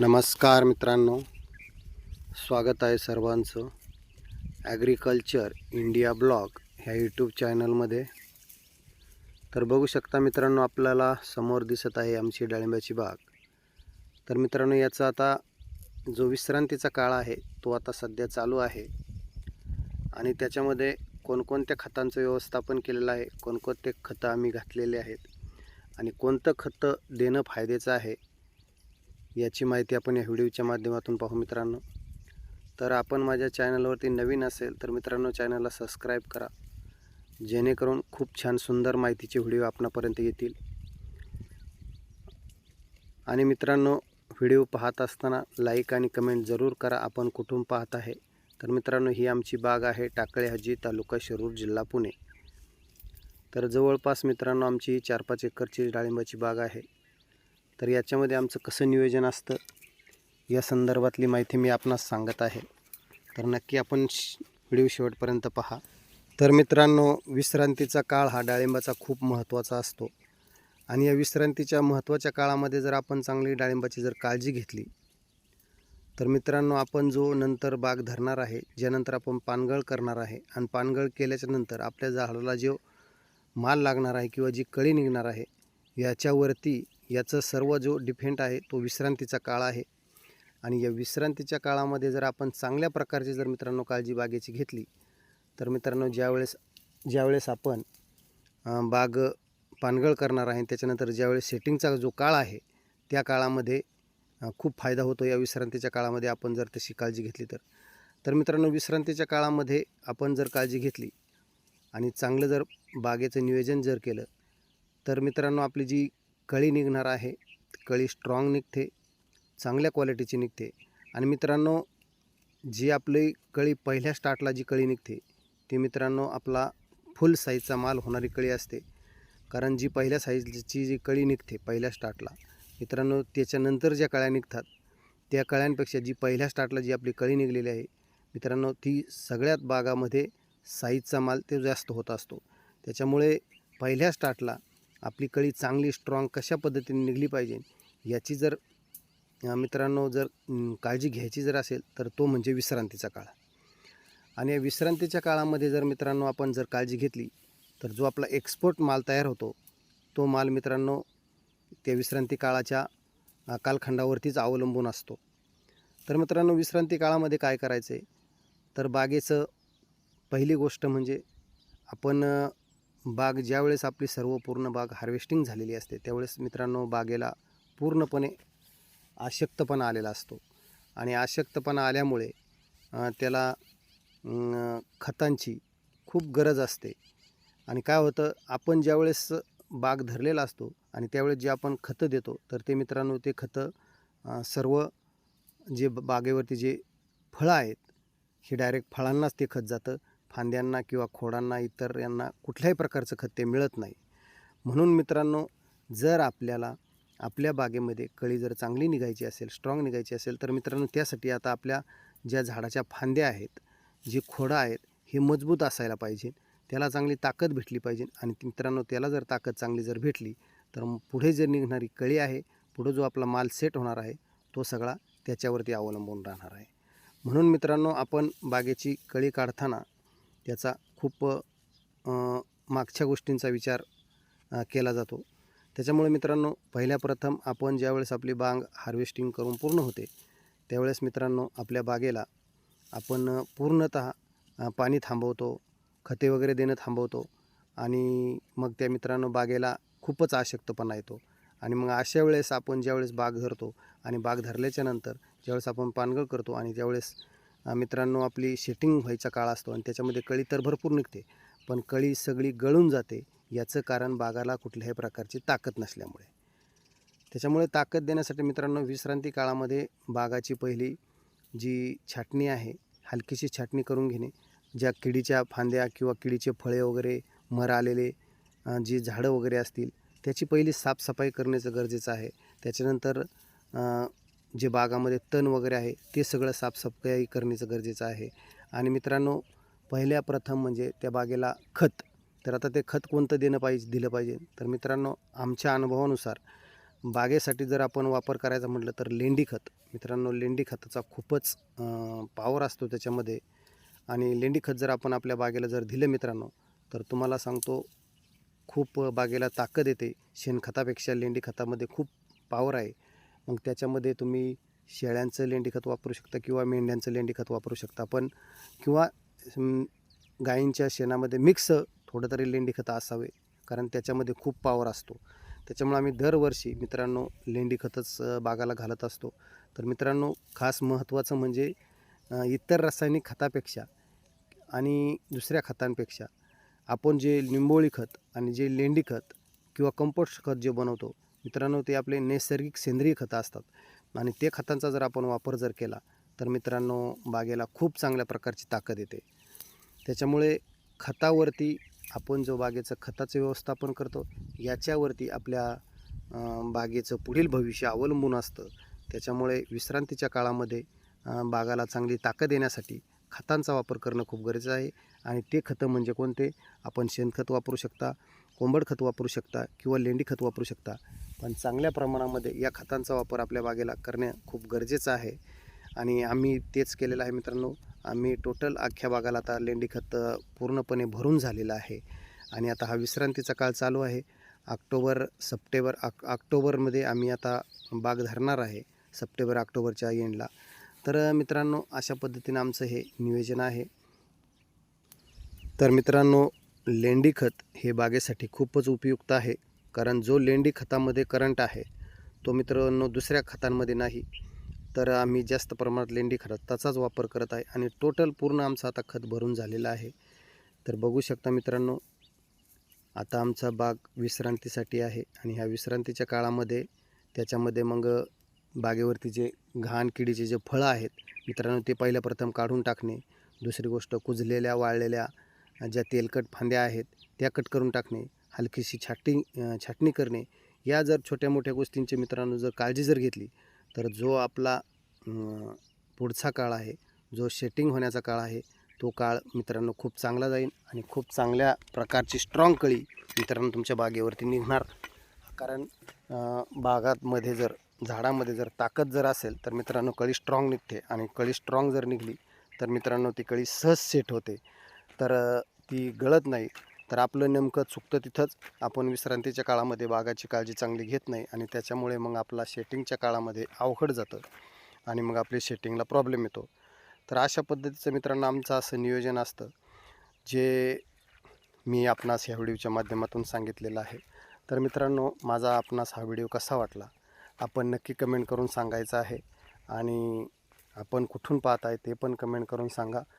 नमस्कार मित्रांनो. स्वागत आहे सर्वांचं. ॲग्रिकल्चर इंडिया ब्लॉग ह्या यूट्यूब चॅनलमध्ये तर बघू शकता मित्रांनो आपल्याला समोर दिसत आहे आमची डाळिंबाची बाग. तर मित्रांनो याचा आता जो विश्रांतीचा काळ आहे तो आता सध्या चालू आहे. आणि त्याच्यामध्ये कोणकोणत्या खतांचं व्यवस्थापन केलेलं आहे कोणकोणते खतं आम्ही घातलेले आहेत आणि कोणतं खतं देणं फायद्याचं आहे याची माहिती आपण या व्हिडिओच्या माध्यमातून पाहू मित्रांनो. तर आपण माझ्या चॅनलवरती नवीन असेल तर मित्रांनो चॅनलला सबस्क्राईब करा. जेणेकरून खूप छान सुंदर माहितीचे व्हिडिओ आपणापर्यंत येतील. आणि मित्रांनो व्हिडिओ पाहत असताना लाईक आणि कमेंट जरूर करा. आपण कुठून पाहत आहे? तर मित्रांनो ही आमची बाग आहे टाकळे हजी तालुका शिरूर जिल्हा पुणे. तर जवळपास मित्रांनो आमची चार पाच एकरची डाळिंबाची बाग आहे. तर याच्यामध्ये आमचं कसं नियोजन असतं या संदर्भातली माहिती मी आपणास सांगत आहे. तर नक्की आपण श- व्हिडिओ शेवटपर्यंत पहा. तर मित्रांनो विश्रांतीचा काळ हा डाळिंबाचा खूप महत्त्वाचा असतो. आणि या विश्रांतीच्या महत्त्वाच्या काळामध्ये जर आपण चांगली डाळिंबाची जर काळजी घेतली तर मित्रांनो आपण जो नंतर बाग धरणार आहे ज्यानंतर आपण पानगळ करणार आहे आणि पानगळ केल्याच्यानंतर आपल्या झाडाला जो माल लागणार आहे किंवा जी कळी निघणार आहे याच्यावरती याचं सर्व जो डिफेंट आहे तो विश्रांतीचा काळ आहे. आणि या विश्रांतीच्या काळामध्ये जर आपण चांगल्या प्रकारची जर मित्रांनो काळजी बागेची घेतली तर मित्रांनो ज्यावेळेस ज्यावेळेस आपण बाग पानगळ करणार आहे त्याच्यानंतर ज्यावेळेस सेटिंगचा जो काळ आहे त्या काळामध्ये खूप फायदा होतो. या विश्रांतीच्या काळामध्ये आपण जर तशी काळजी घेतली तर. तर मित्रांनो विश्रांतीच्या काळामध्ये आपण जर काळजी घेतली आणि चांगलं जर बागेचं नियोजन जर केलं तर मित्रांनो आपली जी कळी निघणार आहे कळी स्ट्रॉंग निघते चांगल्या क्वालिटीची निघते. आणि मित्रांनो जी आपली कळी पहिल्या स्टार्टला जी कळी निघते ती मित्रांनो आपला फुल साईजचा माल होणारी कळी असते. कारण जी पहिल्या साईजची जी कळी निघते पहिल्या स्टार्टला मित्रांनो त्याच्यानंतर ज्या कळ्या निघतात त्या कळ्यांपेक्षा जी पहिल्या स्टार्टला जी आपली कळी निघलेली आहे मित्रांनो ती सगळ्यात बागामध्ये साईजचा माल ते जास्त होत असतो. त्याच्यामुळे पहिल्या स्टार्टला आपली कळी चांगली स्ट्रॉंग कशा पद्धतीने निघली पाहिजे याची जर मित्रांनो जर काळजी घ्यायची जर असेल तर तो म्हणजे विश्रांतीचा काळ. आणि या विश्रांतीच्या काळामध्ये जर मित्रांनो आपण जर काळजी घेतली तर जो आपला एक्सपोर्ट माल तयार होतो तो माल मित्रांनो त्या विश्रांती काळाच्या कालखंडावरतीच अवलंबून असतो. तर मित्रांनो विश्रांती काळामध्ये काय करायचं आहे तर बागेचं पहिली गोष्ट म्हणजे आपण बाग ज्यावेळेस आपली सर्व पूर्ण बाग हार्वेस्टिंग झालेली असते त्यावेळेस मित्रांनो बागेला पूर्णपणे आशक्तपणा आलेला असतो. आणि आशक्तपणा आल्यामुळे त्याला खतांची खूप गरज असते. आणि काय होतं आपण ज्यावेळेस बाग धरलेला असतो आणि त्यावेळेस जे आपण खतं देतो तर ते मित्रांनो ते खतं सर्व जे बागेवरती जे फळं आहेत हे डायरेक्ट फळांनाच ते खत जातं. फांद्यांना किंवा खोडांना इतर यांना कुठल्याही प्रकारचं खत ते मिळत नाही. म्हणून मित्रांनो जर आपल्याला आपल्या बागेमध्ये कळी जर चांगली निघायची असेल स्ट्रॉंग निघायची असेल तर मित्रांनो त्यासाठी आता आपल्या ज्या झाडाच्या फांद्या आहेत जी खोडं आहेत हे मजबूत असायला पाहिजे. त्याला चांगली ताकद भेटली पाहिजे आणि मित्रांनो त्याला जर ताकद चांगली जर भेटली तर पुढे जर निघणारी कळी आहे पुढं जो आपला माल सेट होणार आहे तो सगळा त्याच्यावरती अवलंबून राहणार आहे. म्हणून मित्रांनो आपण बागेची कळी काढताना त्याचा खूप मागच्या गोष्टींचा विचार केला जातो. त्याच्यामुळे मित्रांनो पहिल्या प्रथम आपण ज्यावेळेस आपली बाग हार्वेस्टिंग करून पूर्ण होते त्यावेळेस मित्रांनो आपल्या बागेला आपण पूर्णत पूर्णतः पाणी थांबवतो खते वगैरे देणं थांबवतो आणि मग त्या मित्रांनो बागेला खूपच आशक्तपणा येतो. आणि मग अशा वेळेस आपण ज्यावेळेस बाग धरतो आणि बाग धरल्याच्यानंतर ज्यावेळेस आपण पानगळ करतो आणि ज्यावेळेस मित्रांनो आपली शेटिंग व्हायचा काळ असतो आणि त्याच्यामध्ये कळी तर भरपूर निघते. पण कळी सगळी गळून जाते याचं कारण बागाला कुठल्याही प्रकारची ताकद नसल्यामुळे. त्याच्यामुळे ताकद देण्यासाठी मित्रांनो विश्रांती काळामध्ये बागाची पहिली जी छाटणी आहे हलकीशी छाटणी करून घेणे ज्या किडीच्या फांद्या किंवा किडीचे फळे वगैरे मर आलेले जी झाडं वगैरे असतील त्याची पहिली साफसफाई करण्याचं गरजेचं आहे. त्याच्यानंतर जे बागामध्ये तण वगैरे आहे ते सगळं साफसफाई करण्याचं गरजेचं आहे. आणि मित्रांनो पहिल्या प्रथम म्हणजे त्या बागेला खत. तर आता ते खत कोणतं देणं पाहिजे दिलं पाहिजे? तर मित्रांनो आमच्या अनुभवानुसार बागेसाठी जर आपण वापर करायचा म्हटलं तर लेंडी खत. मित्रांनो लेंडी खताचा खूपच पावर असतो त्याच्यामध्ये. आणि लेंडी खत जर आपण आपल्या बागेला जर दिलं मित्रांनो तर तुम्हाला सांगतो खूप बागेला ताकद येते. शेणखतापेक्षा लेंडी खतामध्ये खूप पावर आहे. मग त्याच्यामध्ये तुम्ही शेळ्यांचं लेंडीखत वापरू शकता किंवा मेंढ्यांचं लेंडीखत वापरू शकता. पण किंवा गायींच्या शेणामध्ये मिक्स थोडं तरी लेंडीखत असावे कारण त्याच्यामध्ये खूप पावर असतो. त्याच्यामुळे आम्ही दरवर्षी मित्रांनो लेंडीखतच बागाला घालत असतो. तर मित्रांनो खास महत्त्वाचं म्हणजे इतर रासायनिक खतापेक्षा आणि दुसऱ्या खतांपेक्षा आपण जे लिंबोळी खत आणि जे लेंडी खत किंवा कंपोस्ट खत जे बनवतो मित्रांनो ते आपले नैसर्गिक सेंद्रिय खतं असतात. आणि ते खतांचा जर आपण वापर जर केला तर मित्रांनो बागेला खूप चांगल्या प्रकारची ताकद येते. त्याच्यामुळे खतावरती आपण जो बागेचं खताचं व्यवस्थापन करतो याच्यावरती आपल्या बागेचं पुढील भविष्य अवलंबून असतं. त्याच्यामुळे विश्रांतीच्या काळामध्ये बागाला चांगली ताकद येण्यासाठी खतांचा वापर करणं खूप गरजेचं आहे. आणि ते खतं म्हणजे कोणते? आपण शेणखत वापरू शकता कोंबड खत वापरू शकता किंवा लेंडी खत वापरू शकता. पण चांगल्या प्रमाणामध्ये या खतांचा वापर आपल्या बागेला करणे खूप गरजेचं आहे. आणि आम्ही तेच केलेलं आहे मित्रांनो. आम्ही टोटल अख्ख्या बागाला आता लेंडी खत पूर्णपणे भरून झालेलं आहे. आणि आता हा विश्रांतीचा काळ चालू आहे. ऑक्टोबर सप्टेंबर ऑक ऑक्टोबरमध्ये आम्ही आता बाग धरणार आहे सप्टेंबर ऑक्टोबरच्या एंडला. तर मित्रांनो अशा पद्धतीनं आमचं हे नियोजन आहे. तर मित्रांनो लेंडी खत हे बागेसाठी खूपच उपयुक्त आहे. कारण जो लेंडी खतामध्ये करंट आहे तो मित्रांनो दुसऱ्या खतांमध्ये नाही तर आम्ही जास्त प्रमाणात लेंडी खताचाच वापर करत आहे आणि टोटल पूर्ण आमचं आता खत भरून झालेलं आहे. तर बघू शकता मित्रांनो आता आमचा बाग विश्रांतीसाठी आहे आणि ह्या विश्रांतीच्या काळामध्ये त्याच्यामध्ये मग बागेवरती जे घाण किडीचे जे फळं आहेत मित्रांनो ते पहिल्या प्रथम काढून टाकणे दुसरी गोष्ट कुजलेल्या वाळलेल्या ज्या तेलकट फांद्या आहेत त्या कट करून टाकणे हलकीशी छाटणी छाटणी करणे या जर छोट्या मोठ्या गोष्टींची मित्रांनो जर काळजी जर घेतली तर जो आपला पुढचा काळ आहे जो शेटिंग होण्याचा काळ आहे तो काळ मित्रांनो खूप चांगला जाईल आणि खूप चांगल्या प्रकारची स्ट्रॉंग कळी मित्रांनो तुमच्या बागेवरती निघणार. कारण बागातमध्ये जर झाडामध्ये जर ताकद जर असेल तर मित्रांनो कळी स्ट्रॉंग निघते आणि कळी स्ट्रॉंग जर निघली तर मित्रांनो ती कळी सहज सेट होते. तर ती गळत नाही. तर आपलं नेमकं चुकतं तिथंच आपण विश्रांतीच्या काळामध्ये बागाची काळजी चांगली घेत नाही आणि त्याच्यामुळे मग आपला शेटिंगच्या काळामध्ये अवघड जातं आणि मग आपली शेटिंगला प्रॉब्लेम येतो. तर अशा पद्धतीचं मित्रांनो आमचं असं नियोजन असतं जे मी आपणास ह्या व्हिडिओच्या माध्यमातून सांगितलेलं आहे. तर मित्रांनो माझा आपणास हा व्हिडिओ कसा वाटला? आपण नक्की कमेंट करून सांगायचं आहे आणि आपण कुठून पाहत आहे ते पण कमेंट करून सांगा.